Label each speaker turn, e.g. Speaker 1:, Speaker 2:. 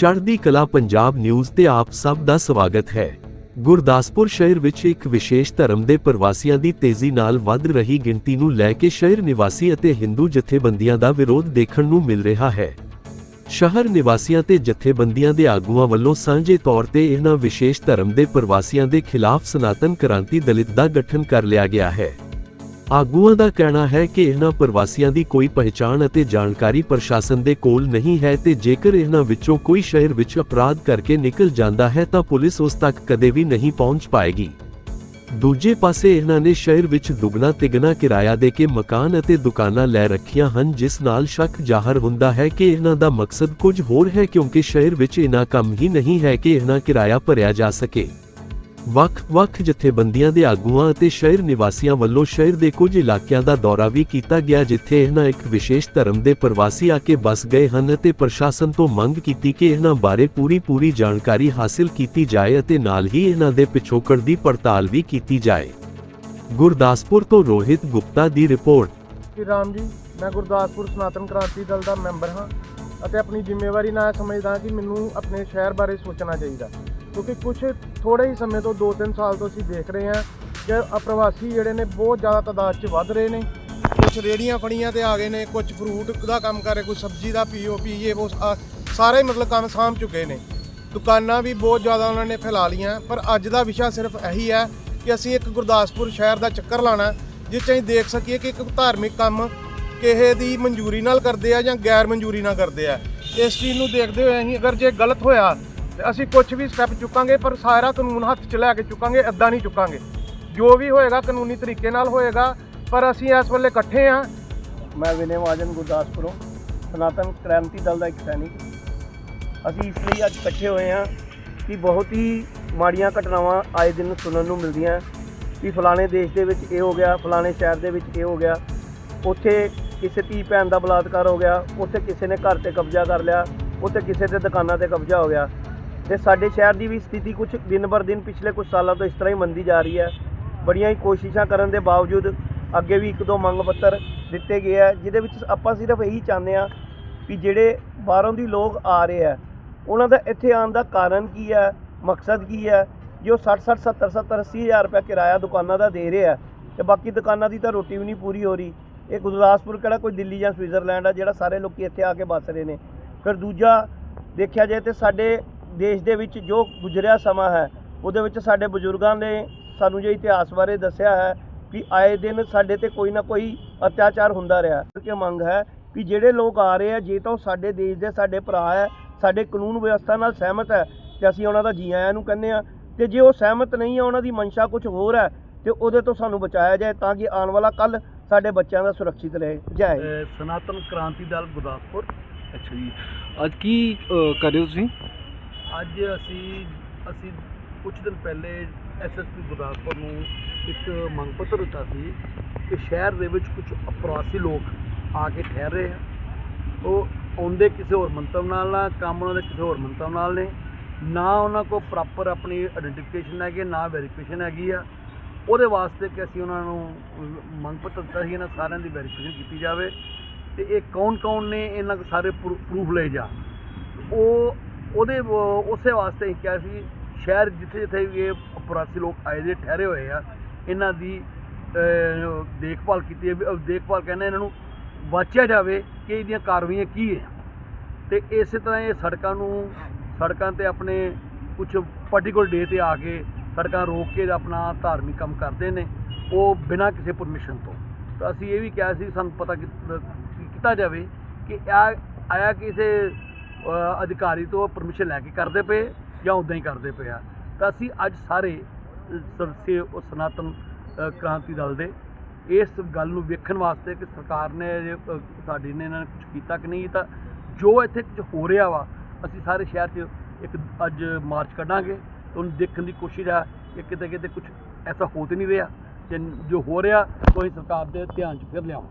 Speaker 1: ਚੜ੍ਹਦੀ ਕਲਾ ਪੰਜਾਬ ਨਿਊਜ਼ ਤੇ ਆਪ ਸਭ ਦਾ ਸਵਾਗਤ ਹੈ। ਗੁਰਦਾਸਪੁਰ ਸ਼ਹਿਰ ਵਿੱਚ ਇੱਕ ਵਿਸ਼ੇਸ਼ ਧਰਮ ਦੇ ਪ੍ਰਵਾਸੀਆਂ ਦੀ ਤੇਜ਼ੀ ਨਾਲ ਵੱਧ ਰਹੀ ਗਿਣਤੀ ਨੂੰ ਲੈ ਕੇ ਸ਼ਹਿਰ ਨਿਵਾਸੀ ਅਤੇ ਹਿੰਦੂ ਜਥੇਬੰਦੀਆਂ ਦਾ ਵਿਰੋਧ ਦੇਖਣ ਨੂੰ ਮਿਲ ਰਿਹਾ ਹੈ। ਸ਼ਹਿਰ ਨਿਵਾਸੀਆਂ ਤੇ ਜਥੇਬੰਦੀਆਂ ਦੇ ਆਗੂਆਂ ਵੱਲੋਂ ਸਾਂਝੇ ਤੌਰ ਤੇ ਇਹਨਾਂ ਵਿਸ਼ੇਸ਼ ਧਰਮ ਦੇ ਪ੍ਰਵਾਸੀਆਂ ਦੇ ਖਿਲਾਫ ਸਨਾਤਨ ਕ੍ਰਾਂਤੀ ਦਲਿਤ ਦਾ ਗਠਨ ਕਰ ਲਿਆ ਗਿਆ ਹੈ। ਆਗੂਆਂ ਦਾ ਕਹਿਣਾ ਹੈ ਕਿ ਇਹਨਾਂ ਪ੍ਰਵਾਸੀਆਂ ਦੀ ਕੋਈ ਪਹਿਚਾਣ ਅਤੇ ਜਾਣਕਾਰੀ ਪ੍ਰਸ਼ਾਸਨ ਦੇ ਕੋਲ ਨਹੀਂ ਹੈ ਤੇ ਜੇਕਰ ਇਹਨਾਂ ਵਿੱਚੋਂ ਕੋਈ ਸ਼ਹਿਰ ਵਿੱਚ ਅਪਰਾਧ ਕਰਕੇ ਨਿਕਲ ਜਾਂਦਾ ਹੈ ਤਾਂ ਪੁਲਿਸ ਉਸ ਤੱਕ ਕਦੇ ਵੀ ਨਹੀਂ ਪਹੁੰਚ ਪਾਏਗੀ। ਦੂਜੇ ਪਾਸੇ ਇਹਨਾਂ ਨੇ ਸ਼ਹਿਰ ਵਿੱਚ ਦੁੱਗਣਾ ਤਿਗਣਾ ਕਿਰਾਇਆ ਦੇ ਕੇ ਮਕਾਨ ਅਤੇ ਦੁਕਾਨਾਂ ਲੈ ਰੱਖੀਆਂ ਹਨ, ਜਿਸ ਨਾਲ ਸ਼ੱਕ ਜ਼ਾਹਰ ਹੁੰਦਾ ਹੈ ਕਿ ਇਹਨਾਂ ਦਾ ਮਕਸਦ ਕੁਝ ਹੋਰ ਹੈ ਕਿਉਂਕਿ ਸ਼ਹਿਰ ਵਿੱਚ ਇਹਨਾਂ ਕੰਮ ਹੀ ਨਹੀਂ ਹੈ ਕਿ ਇਹਨਾਂ ਕਿਰਾਇਆ ਭਰਿਆ ਜਾ ਸਕੇ। ਵੱਖ-ਵੱਖ ਜਥੇਬੰਦੀਆਂ ਦੇ ਆਗੂਆਂ ਅਤੇ ਸ਼ਹਿਰ ਨਿਵਾਸੀਆਂ ਵੱਲੋਂ ਸ਼ਹਿਰ ਦੇ ਕੁਝ ਇਲਾਕਿਆਂ ਦਾ ਦੌਰਾ ਵੀ ਕੀਤਾ ਗਿਆ, ਜਿੱਥੇ ਇਹਨਾਂ ਇੱਕ ਵਿਸ਼ੇਸ਼ ਧਰਮ ਦੇ ਪ੍ਰਵਾਸੀ ਆ ਕੇ ਬਸ ਗਏ ਹਨ ਅਤੇ ਪ੍ਰਸ਼ਾਸਨ ਤੋਂ ਮੰਗ ਕੀਤੀ ਕਿ ਇਹਨਾਂ ਬਾਰੇ ਪੂਰੀ-ਪੂਰੀ ਜਾਣਕਾਰੀ ਹਾਸਲ ਕੀਤੀ ਜਾਏ ਅਤੇ ਨਾਲ ਹੀ ਇਹਨਾਂ ਦੇ ਪਿਛੋਕੜ ਦੀ ਪੜਤਾਲ ਵੀ ਕੀਤੀ ਜਾਏ। ਗੁਰਦਾਸਪੁਰ ਤੋਂ ਰੋਹਿਤ ਗੁਪਤਾ ਦੀ ਰਿਪੋਰਟ।
Speaker 2: ਸ਼੍ਰੀ ਰਾਮ ਜੀ, ਮੈਂ ਗੁਰਦਾਸਪੁਰ ਸਨਾਤਨ ਕ੍ਰਾਂਤੀ ਦਲ ਦਾ ਮੈਂਬਰ ਹਾਂ ਅਤੇ ਆਪਣੀ ਜ਼ਿੰਮੇਵਾਰੀ ਨਾਲ ਇਹ ਸਮਝਦਾ ਕਿ ਮੈਨੂੰ ਆਪਣੇ ਸ਼ਹਿਰ ਬਾਰੇ ਸੋਚਣਾ ਚਾਹੀਦਾ। ਕਿਉਂਕਿ ਕੁਝ ਥੋੜੇ ਹੀ ਸਮੇਂ ਤੋਂ 2-3 ਸਾਲ ਤੋਂ ਅਸੀਂ ਦੇਖ ਰਹੇ ਹਾਂ ਕਿ ਅਪ੍ਰਵਾਸੀ ਜਿਹੜੇ ਨੇ ਬਹੁਤ ਜ਼ਿਆਦਾ ਤਾਦਾਦ 'ਚ ਵੱਧ ਰਹੇ ਨੇ। ਕੁਝ ਰੇੜੀਆਂ ਫੜੀਆਂ ਤੇ ਆ ਗਏ ਨੇ ਕੁਝ ਫਰੂਟ ਦਾ ਕੰਮ ਕਰ ਰਹੇ ਕੁਝ ਸਬਜ਼ੀ ਦਾ ਪੀਓਪੀ ਇਹ ਉਹ ਸਾਰੇ ਮਤਲਬ ਕੰਮ ਸਾਂਭ ਚੁੱਕੇ ਨੇ। ਦੁਕਾਨਾਂ ਵੀ ਬਹੁਤ ਜ਼ਿਆਦਾ ਉਹਨਾਂ ਨੇ ਫੈਲਾ ਲੀਆਂ ਪਰ ਅੱਜ ਦਾ ਵਿਸ਼ਾ ਸਿਰਫ ਇਹੀ ਹੈ ਕਿ ਅਸੀਂ ਇੱਕ ਗੁਰਦਾਸਪੁਰ ਸ਼ਹਿਰ ਦਾ ਚੱਕਰ ਲਾਣਾ ਜਿਸ 'ਚ ਅਸੀਂ ਦੇਖ ਸਕੀਏ ਕਿ ਇੱਕ ਧਾਰਮਿਕ ਕੰਮ ਕਿਸੇ ਦੀ ਮਨਜ਼ੂਰੀ ਨਾਲ ਕਰਦੇ ਆ ਜਾਂ ਗੈਰ ਮਨਜ਼ੂਰੀ ਨਾਲ ਕਰਦੇ ਆ। ਇਸ ਚੀਜ਼ ਨੂੰ ਦੇਖਦੇ ਹੋਏ ਅਸੀਂ, ਅਗਰ ਜੇ ਗਲਤ ਹੋਇਆ ਅਸੀਂ ਕੁਝ ਵੀ ਸਟੈਪ ਚੁੱਕਾਂਗੇ, ਪਰ ਸਾਰਾ ਕਾਨੂੰਨ ਹੱਥ 'ਚ ਲੈ ਕੇ ਚੁੱਕਾਂਗੇ ਅੱਧਾ ਨਹੀਂ ਚੁੱਕਾਂਗੇ। ਜੋ ਵੀ ਹੋਏਗਾ, ਕਾਨੂੰਨੀ ਤਰੀਕੇ ਨਾਲ ਹੋਏਗਾ, ਪਰ ਅਸੀਂ ਇਸ ਵੇਲੇ ਇਕੱਠੇ ਆ
Speaker 3: ਮੈਂ ਵਿਨੇ ਮਹਾਜਨ ਗੁਰਦਾਸਪੁਰੋਂ, ਸਨਾਤਨ ਕ੍ਰਾਂਤੀ ਦਲ ਦਾ ਇੱਕ ਸੈਨਿਕ। ਅਸੀਂ ਇਸ ਲਈ ਅੱਜ ਇਕੱਠੇ ਹੋਏ ਹਾਂ ਕਿ ਬਹੁਤ ਹੀ ਮਾੜੀਆਂ ਘਟਨਾਵਾਂ ਆਏ ਦਿਨ ਸੁਣਨ ਨੂੰ ਮਿਲਦੀਆਂ। ਕਿ ਫਲਾਣੇ ਦੇਸ਼ ਦੇ ਵਿੱਚ ਇਹ ਹੋ ਗਿਆ, ਫਲਾਣੇ ਸ਼ਹਿਰ ਦੇ ਵਿੱਚ ਇਹ ਹੋ ਗਿਆ। ਉੱਥੇ ਕਿਸੇ ਧੀ ਭੈਣ ਦਾ ਬਲਾਤਕਾਰ ਹੋ ਗਿਆ, ਉੱਥੇ ਕਿਸੇ ਨੇ ਘਰ ਤੇ ਕਬਜ਼ਾ ਕਰ ਲਿਆ, ਉੱਥੇ ਕਿਸੇ ਦੇ ਦੁਕਾਨਾਂ ਤੇ ਕਬਜ਼ਾ ਹੋ ਗਿਆ। ਤੇ ਸਾਡੇ ਸ਼ਹਿਰ ਦੀ ਵੀ ਸਥਿਤੀ ਕੁਝ ਦਿਨ ਬਰ ਦਿਨ ਪਿਛਲੇ ਕੁਝ ਸਾਲਾਂ ਤੋਂ ਇਸ ਤਰ੍ਹਾਂ ਹੀ ਮੰਦੀ ਜਾ ਰਹੀ ਹੈ। ਬੜੀਆਂ ਹੀ ਕੋਸ਼ਿਸ਼ਾਂ ਕਰਨ ਦੇ ਬਾਵਜੂਦ ਅੱਗੇ ਵੀ ਇੱਕ ਦੋ ਮੰਗ ਪੱਤਰ ਦਿੱਤੇ ਗਏ ਆ ਜਿਹਦੇ ਵਿੱਚ ਆਪਾਂ ਸਿਰਫ ਇਹੀ ਚਾਹੁੰਦੇ ਆ ਕਿ ਜਿਹੜੇ ਬਾਹਰੋਂ ਦੀ ਲੋਕ ਆ ਰਹੇ ਆ ਉਹਨਾਂ ਦਾ ਇੱਥੇ ਆਉਣ ਦਾ ਕਾਰਨ ਕੀ ਹੈ, ਮਕਸਦ ਕੀ ਹੈ? ਜੋ 60 60 70 70 80 ਹਜ਼ਾਰ ਰੁਪਏ ਕਿਰਾਇਆ ਦੁਕਾਨਾਂ ਦਾ ਦੇ ਰਹੇ ਆ ਤੇ ਬਾਕੀ ਦੁਕਾਨਾਂ ਦੀ ਤਾਂ ਰੋਟੀ ਵੀ ਨਹੀਂ ਪੂਰੀ ਹੋ ਰਹੀ। ਇਹ ਗੁਰਦਾਸਪੁਰ ਕਿਹੜਾ ਕੋਈ ਦਿੱਲੀ ਜਾਂ ਸਵਿਟਜ਼ਰਲੈਂਡ ਆ ਜਿਹੜਾ ਸਾਰੇ ਲੋਕੀ ਇੱਥੇ ਆ ਕੇ ਵੱਸ ਰਹੇ ਨੇ। ਫਿਰ ਦੂਜਾ ਦੇਖਿਆ ਜਾਏ ਤੇ ਸਾਡੇ ਦੇਸ਼ ਦੇ ਵਿੱਚ ਜੋ ਗੁਜ਼ਰਿਆ ਸਮਾਂ ਹੈ ਉਹਦੇ ਵਿੱਚ ਸਾਡੇ ਬਜ਼ੁਰਗਾਂ ਨੇ ਸਾਨੂੰ ਜੋ ਇਤਿਹਾਸ ਬਾਰੇ ਦੱਸਿਆ ਹੈ ਕਿ ਆਏ ਦਿਨ ਸਾਡੇ ਤੇ ਕੋਈ ਨਾ ਕੋਈ ਅਤਿਆਚਾਰ ਹੁੰਦਾ ਰਿਹਾ। ਕਿ ਮੰਗ ਹੈ ਕਿ ਜਿਹੜੇ ਲੋਕ ਆ ਰਹੇ ਆ ਜੇ ਤਾਂ ਉਹ ਸਾਡੇ ਦੇਸ਼ ਦੇ ਸਾਡੇ ਭਰਾ ਹੈ ਸਾਡੇ ਕਾਨੂੰਨ ਵਿਵਸਥਾ ਨਾਲ ਸਹਿਮਤ ਹੈ ਤੇ ਅਸੀਂ ਉਹਨਾਂ ਦਾ ਜੀ ਆਇਆਂ ਨੂੰ ਕਹਿੰਦੇ ਆ ਤੇ ਜੇ ਉਹ ਸਹਿਮਤ ਨਹੀਂ ਹੈ ਉਹਨਾਂ ਦੀ ਮਨਸ਼ਾ ਕੁਝ ਹੋਰ ਹੈ ਤੇ ਉਹਦੇ ਤੋਂ ਸਾਨੂੰ ਬਚਾਇਆ ਜਾਏ ਤਾਂ ਕਿ ਆਉਣ ਵਾਲਾ ਕੱਲ ਸਾਡੇ ਬੱਚਿਆਂ ਦਾ ਸੁਰੱਖਿਅਤ ਰਹੇ ਜੈ
Speaker 4: ਸਨਾਤਨ ਕ੍ਰਾਂਤੀ ਦਲ ਗੁਰਦਾਸਪੁਰ। ਅੱਛਾ ਜੀ। ਅੱਜ ਕੀ ਅਹ, ਕਰ ਰਹੇ ਹੋ ਤੁਸੀਂ? ਅੱਜ ਅਸੀਂ ਅਸੀਂ ਕੁਝ ਦਿਨ ਪਹਿਲੇ ਐਸਐਸਪੀ ਗੁਰਦਾਸਪੁਰ ਨੂੰ ਇੱਕ ਮੰਗ ਪੱਤਰ ਦਿੱਤਾ ਸੀ ਕਿ ਸ਼ਹਿਰ ਦੇ ਵਿੱਚ ਕੁਝ ਅਪਰਾਸੀ ਲੋਕ ਆ ਕੇ ਠਹਿਰ ਰਹੇ ਆ। ਉਹ ਆਉਂਦੇ ਕਿਸੇ ਹੋਰ ਮੰਤਵ ਨਾਲ ਨਾ ਕੰਮ ਉਹਨਾਂ ਦੇ ਕਿਸੇ ਹੋਰ ਮੰਤਵ ਨਾਲ ਨੇ। ਨਾ ਉਹਨਾਂ ਕੋਲ ਪ੍ਰੋਪਰ ਆਪਣੀ ਆਇਡੈਂਟੀਫਿਕੇਸ਼ਨ ਹੈਗੀ, ਨਾ ਵੈਰੀਫਿਕੇਸ਼ਨ ਹੈਗੀ ਆ। ਉਹਦੇ ਵਾਸਤੇ ਕਿ ਅਸੀਂ ਉਹਨਾਂ ਨੂੰ ਮੰਗ ਪੱਤਰ ਦਿੱਤਾ ਸੀ, ਇਹਨਾਂ ਸਾਰਿਆਂ ਦੀ ਵੈਰੀਫਿਕੇਸ਼ਨ ਕੀਤੀ ਜਾਵੇ। ਤੇ ਇਹ ਕੌਣ ਕੌਣ ਨੇ, ਇਹਨਾਂ ਕੋ ਸਾਰੇ ਪ੍ਰੂਫ ਲਏ ਜਾ ਉਹ ਉਹਦੇ ਉਸੇ ਵਾਸਤੇ ਹੀ ਕਿਹਾ ਸੀ, ਸ਼ਹਿਰ ਜਿੱਥੇ ਜਿੱਥੇ ਵੀ ਇਹ ਪ੍ਰਵਾਸੀ ਲੋਕ ਆਏ ਦੇ, ਠਹਿਰੇ ਹੋਏ ਆ, ਇਹਨਾਂ ਦੀ ਦੇਖਭਾਲ ਕੀਤੀ ਹੈ ਦੇਖਭਾਲ ਕਹਿੰਦੇ ਇਹਨਾਂ ਨੂੰ ਵਾਚਿਆ ਜਾਵੇ ਕਿ ਇਹਦੀਆਂ ਕਾਰਵਾਈਆਂ ਕੀ ਹੈ। ਤੇ ਇਸੇ ਤਰ੍ਹਾਂ ਇਹ ਸੜਕਾਂ ਨੂੰ, ਸੜਕਾਂ ਤੇ ਆਪਣੇ ਕੁਝ ਪਾਰਟਿਕੂਲਰ ਡੇ ਤੇ ਆ ਕੇ ਸੜਕਾਂ ਰੋਕ ਕੇ ਆਪਣਾ ਧਾਰਮਿਕ ਕੰਮ ਕਰਦੇ ਨੇ, ਉਹ ਬਿਨਾਂ ਕਿਸੇ ਪਰਮਿਸ਼ਨ ਤੋਂ। ਤਾਂ ਅਸੀਂ ਇਹ ਵੀ ਕਿਹਾ ਸੀ, ਸਾਨੂੰ ਪਤਾ ਕੀ- ਕੀਤਾ ਜਾਵੇ ਕਿ ਆ, ਆਇਆ ਕਿਸੇ ਅਧਿਕਾਰੀ ਤੋਂ ਪਰਮਿਸ਼ਨ ਲੈ ਕੇ ਕਰਦੇ ਪਏ ਜਾਂ ਉਦਾਂ ਹੀ ਕਰਦੇ ਪਏ ਆ। ਤਾਂ ਅਸੀਂ ਅੱਜ ਸਾਰੇ ਅ, ਸਰਸੇ ਉਹ ਸਨਾਤਨ ਕ੍ਰਾਂਤੀ ਦਲ ਦੇ ਇਸ ਗੱਲ ਨੂੰ ਵੇਖਣ ਵਾਸਤੇ ਕਿ ਸਰਕਾਰ ਨੇ ਜੇ, ਅ, ਸਾਡੀ ਨੇ ਇਹਨਾਂ ਨੇ ਕੁਝ ਕੀਤਾ ਕਿ ਨਹੀਂ ਤਾਂ ਜੋ ਇੱਥੇ ਕੁਝ ਹੋ ਰਿਹਾ ਵਾ ਅਸੀਂ ਸਾਰੇ ਸ਼ਹਿਰ 'ਚ ਇੱਕ ਅੱਜ ਮਾਰਚ ਕੱਢਾਂਗੇ। ਉਹਨੂੰ ਦੇਖਣ ਦੀ ਕੋਸ਼ਿਸ਼ ਆ ਕਿ ਕਿਤੇ ਕਿਤੇ ਕੁਝ ਐਸਾ ਹੋ ਤੇ ਨਹੀਂ ਰਿਹਾ। ਤੇ ਜੋ ਹੋ ਰਿਹਾ ਕੋਈ ਸਰਕਾਰ ਦੇ ਧਿਆਨ 'ਚ ਫਿਰ ਲਿਆਉਂ